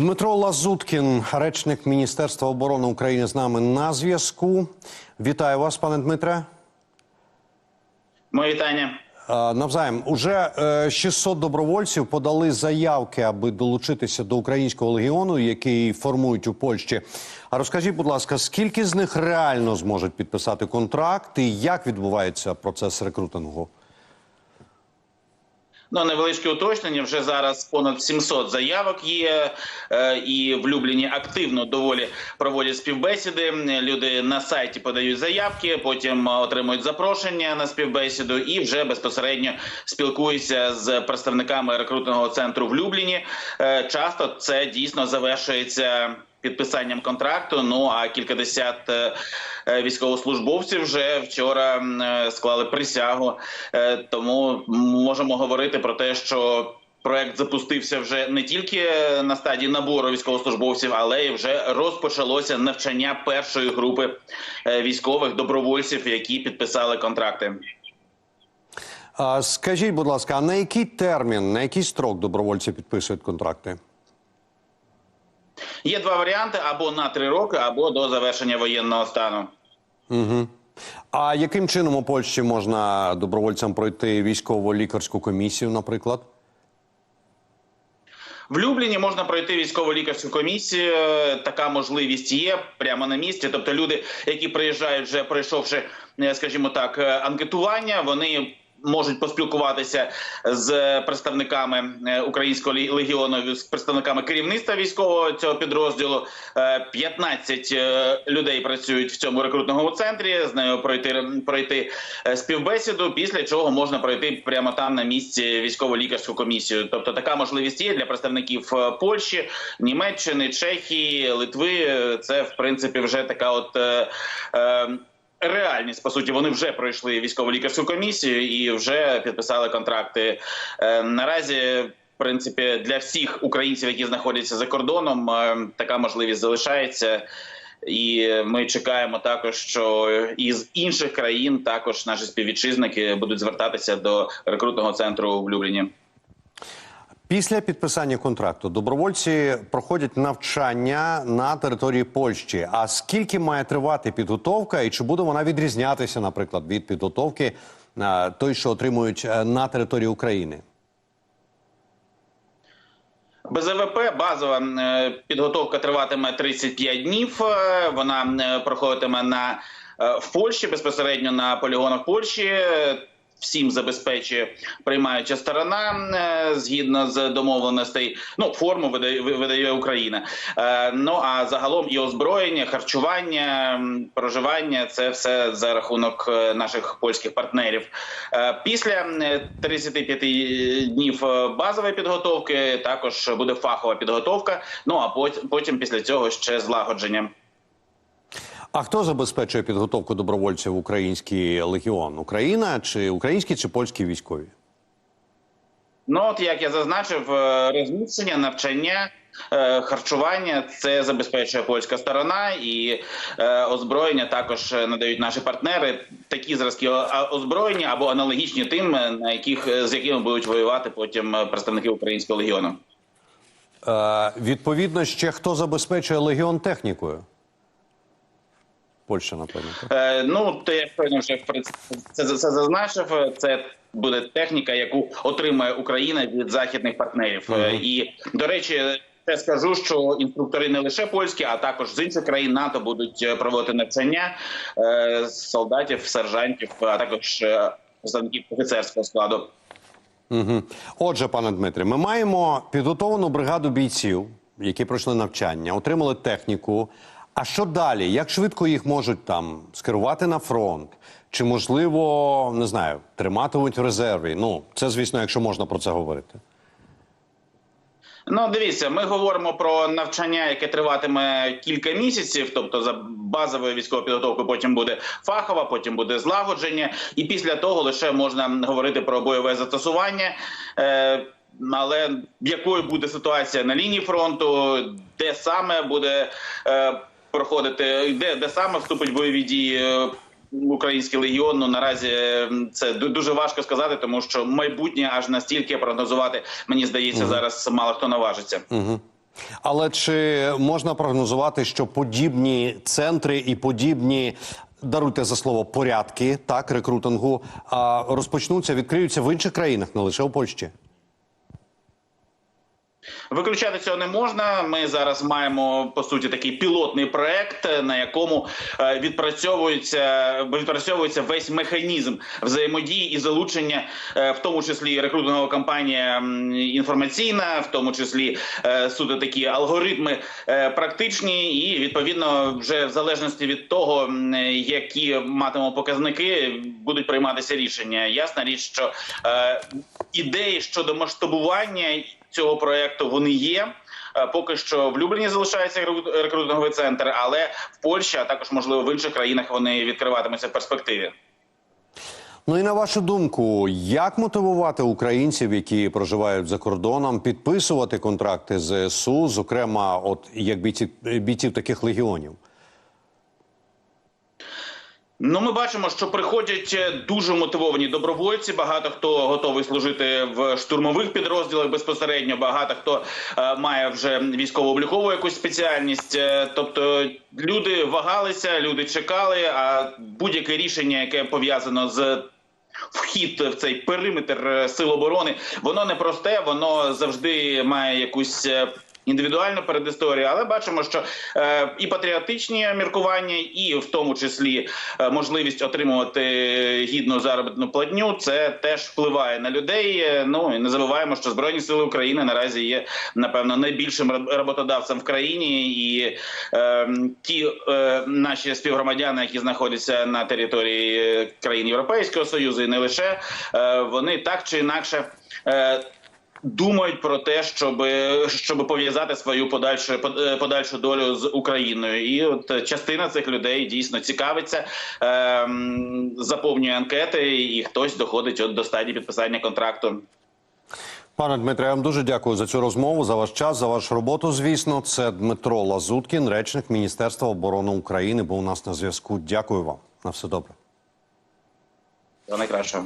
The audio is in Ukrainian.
Дмитро Лазуткін, речник Міністерства оборони України, з нами на зв'язку. Вітаю вас, пане Дмитре. Моє вітання. Е, Навзаєм, уже е, 600 добровольців подали заявки, аби долучитися до українського легіону, який формують у Польщі. А розкажіть, будь ласка, скільки з них реально зможуть підписати контракт і як відбувається процес рекрутингу? Ну, невеличке уточнення. Вже зараз понад 700 заявок є, е, і в Любліні активно доволі проводять співбесіди. Люди на сайті подають заявки, потім отримують запрошення на співбесіду і вже безпосередньо спілкуються з представниками рекрутингового центру в Любліні. Е, Часто це дійсно завершується. Підписанням контракту, ну а кількадесят е, е, військовослужбовців вже вчора е, склали присягу. Тому можемо говорити про те, що проект запустився вже не тільки на стадії набору військовослужбовців, але й вже розпочалося навчання першої групи військових добровольців, які підписали контракти. Скажіть, будь ласка, а на який термін, на який строк добровольці підписують контракти? Є два варіанти: або на три роки, або до завершення воєнного стану. Угу. А яким чином у Польщі можна добровольцям пройти військово-лікарську комісію, наприклад? В Любліні можна пройти військово-лікарську комісію. Така можливість є прямо на місці. Тобто, люди, які приїжджають, вже пройшовши, е, скажімо так, е, анкетування, вони. Можуть поспілкуватися з представниками е, українського легіону, з представниками керівництва військового цього підрозділу. Е, 15 е, людей працюють в цьому рекрутному центрі. З нею пройти пройти е, співбесіду. Після чого можна пройти прямо там на місці військово-лікарську комісію. Тобто така можливість є для представників е, Польщі, Німеччини, Чехії, Литви. Е, Це в принципі вже така от. Реальність по суті, вони вже пройшли військово-лікарську комісію і вже підписали контракти. Е, наразі, в принципі, для всіх українців, які знаходяться за кордоном, е, така можливість залишається. І ми чекаємо також, що із інших країн також наші співвітчизники будуть звертатися до рекрутного центру в Любліні. Після підписання контракту добровольці проходять навчання на території Польщі. А скільки має тривати підготовка, і чи буде вона відрізнятися, наприклад, від підготовки е, той, що отримують е, на території України? Без АВП базова е, підготовка триватиме 35 днів. Вона проходитиме на в Польщі безпосередньо на полігонах Польщі. Всім забезпечує приймаюча сторона е, згідно з домовленостей. Ну форму видає, видає Україна. Е, Ну а загалом і озброєння, харчування, проживання це все за рахунок е, наших польських партнерів. Після е, 35 днів базової підготовки також буде фахова підготовка. Ну а потім після цього ще злагодження. А хто забезпечує підготовку добровольців в український легіон? Україна чи українські чи польські військові? Ну от як я зазначив, е, розміщення, навчання. е, Харчування це забезпечує польська сторона, і е, озброєння також надають наші партнери. Такі зразки озброєння або аналогічні тим, на яких з якими будуть воювати потім представники українського легіону. Е, відповідно, ще хто забезпечує легіон технікою? Польща, напевно. так? Е, ну, то я щойно вже це, це зазначив. Це буде техніка, яку отримає Україна від західних партнерів. Е, І до речі, я скажу, що інструктори не лише польські, а також з інших країн НАТО будуть е, проводити навчання е, солдатів, сержантів, а також е, представників офіцерського складу. Угу. Отже, пане Дмитре, ми маємо підготовану бригаду бійців, які пройшли навчання, отримали техніку. А що далі? Як швидко їх можуть там скерувати на фронт? Чи можливо не знаю, триматимуть в резерві? Ну це звісно, якщо можна про це говорити. Ну, дивіться, ми говоримо про навчання, яке триватиме кілька місяців. Тобто, за базовою військовою підготовкою потім буде фахова, потім буде злагодження, і після того лише можна говорити про бойове застосування. Е, але якою буде ситуація на лінії фронту, де саме буде е, проходити, де, де саме вступить бойові дії е, український легіон. Ну наразі це дуже важко сказати, тому що майбутнє аж настільки прогнозувати, мені здається, зараз мало хто наважиться. Угу. Але чи можна прогнозувати, що подібні центри і подібні даруйте за слово порядки, так рекрутингу розпочнуться, відкриються в інших країнах, не лише у Польщі? Виключати цього не можна. Ми зараз маємо по суті такий пілотний проект, на якому е, відпрацьовується відпрацьовується весь механізм взаємодії і залучення, е, в тому числі рекрутингова кампанія інформаційна, в тому числі е, суто такі алгоритми практичні, і відповідно, вже в залежності від того, які матимемо показники, будуть прийматися рішення. Ясна річ, що ідеї щодо масштабування цього проекту вони є. Е, Поки що в Любліні залишається рекрутинговий центр, але в Польщі, а також можливо в інших країнах вони відкриватимуться в перспективі. Ну і на вашу думку, як мотивувати українців, які проживають за кордоном, підписувати контракти з ЗСУ, зокрема, от як бійців, бійців таких легіонів? Ну, ми бачимо, що приходять е, дуже мотивовані добровольці. Багато хто готовий служити в штурмових підрозділах безпосередньо. Багато хто е, має вже військово-облікову якусь спеціальність. Е, тобто люди вагалися, люди чекали. А будь-яке рішення, яке пов'язано з Вхід в цей периметр е, сил оборони, воно не просте, воно завжди має якусь індивідуальну передісторію, але бачимо, що е, і патріотичні міркування, і в тому числі е, можливість отримувати гідну заробітну платню, це теж впливає на людей. Е, Ну і не забуваємо, що збройні сили України наразі є напевно найбільшим роботодавцем в країні, і е, ті е, наші співгромадяни, які знаходяться на території е, країн Європейського союзу, і не лише е, вони так чи інакше. Е, Думають про те, щоб, щоб пов'язати свою подальшу подальшу долю з Україною, і от е, частина цих людей дійсно цікавиться, ем, заповнює анкети, і хтось доходить от до стадії підписання контракту. Пане Дмитре, я вам дуже дякую за цю розмову, за ваш час, за вашу роботу. Звісно, це Дмитро Лазуткін, речник Міністерства оборони України. Був у нас на зв'язку. Дякую вам. На все добре. Всього найкращого.